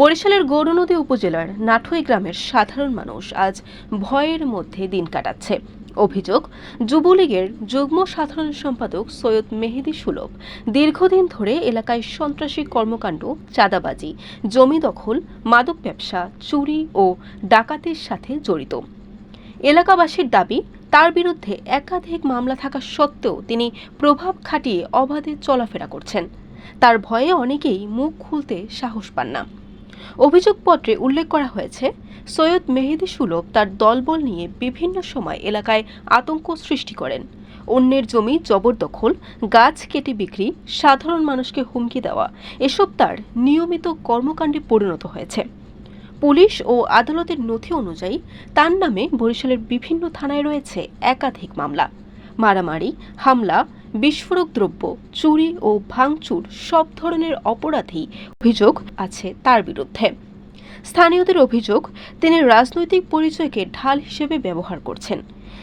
বরিশালের গৌরনদী উপজেলার নাঠুই গ্রামের সাধারণ মানুষ আজ ভয়ের মধ্যে দিন কাটাচ্ছে। অভিযোগ, যুবলীগের যুগ্ম সাধারণ সম্পাদক সৈয়দ মেহেদি সুলভ। দীর্ঘদিন ধরে এলাকায় সন্ত্রাসী কর্মকাণ্ড, চাঁদাবাজি, জমি দখল, মাদক ব্যবসা, চুরি ও ডাকাতির সাথে জড়িত। এলাকাবাসীর দাবি, তার বিরুদ্ধে একাধিক মামলা থাকা সত্ত্বেও তিনি প্রভাব খাটিয়ে অবাধে চলাফেরা করছেন। তার ভয়ে অনেকেই মুখ খুলতে সাহস পান না। অভিযোগপত্রে উল্লেখ করা হয়েছে, সৈয়দ মেহেদি সুলভ তার দলবল নিয়ে বিভিন্ন সময় এলাকায় আতঙ্ক সৃষ্টি করেন। অন্যের জমি জবরদখল, গাছ কেটে বিক্রি, সাধারণ মানুষকে হুমকি দেওয়া, এসব তার নিয়মিত কর্মকাণ্ডে পরিণত হয়েছে। পুলিশ ও আদালতের নথি অনুযায়ী তার নামে বরিশালের বিভিন্ন থানায় রয়েছে একাধিক মামলা। মারামারি, হামলা বিস্ফোরক দ্রব্য, চুরি ও ভাঙচুর সব ধরনের অপরাধী অভিযোগ আছে তার বিরুদ্ধে। স্থানীয়দের অভিযোগ, তিনি রাজনৈতিক পরিচয়কে ঢাল হিসেবে ব্যবহার করছেন।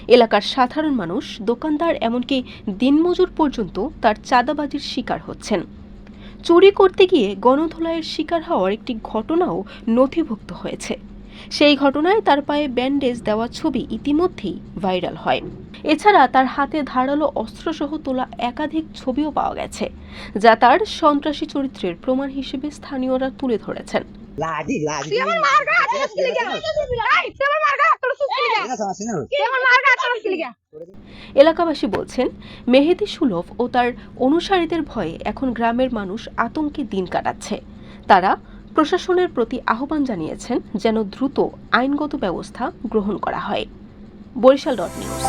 এলাকার সাধারণ মানুষ, দোকানদার এমনকি দিনমজুর পর্যন্ত তার চাঁদাবাজির শিকার হচ্ছেন। চুরি করতে গিয়ে গণধোলাইয়ের শিকার হওয়ার একটি ঘটনাও নথিভুক্ত হয়েছে। সেই ঘটনায় তার পায়ে ব্যান্ডেজ দেওয়া ছবি ইতিমধ্যেই ভাইরাল হয়। এছাড়া তার হাতে ধারালো অস্ত্রসহ তোলা একাধিক ছবিও পাওয়া গেছে যা তার সন্ত্রাসী চরিত্রের প্রমাণ হিসেবে স্থানীয়রা তুলে ধরেছেন? এলাকাবাসী বলছেন মেহেদি সুলভ ও তার অনুসারীদের ভয়ে এখন গ্রামের মানুষ আতঙ্কে দিন কাটাচ্ছে। তারা প্রশাসনের প্রতি আহ্বান জানিয়েছেন যেন দ্রুত আইনগত ব্যবস্থা গ্রহণ করা হয়। Barishal dot news.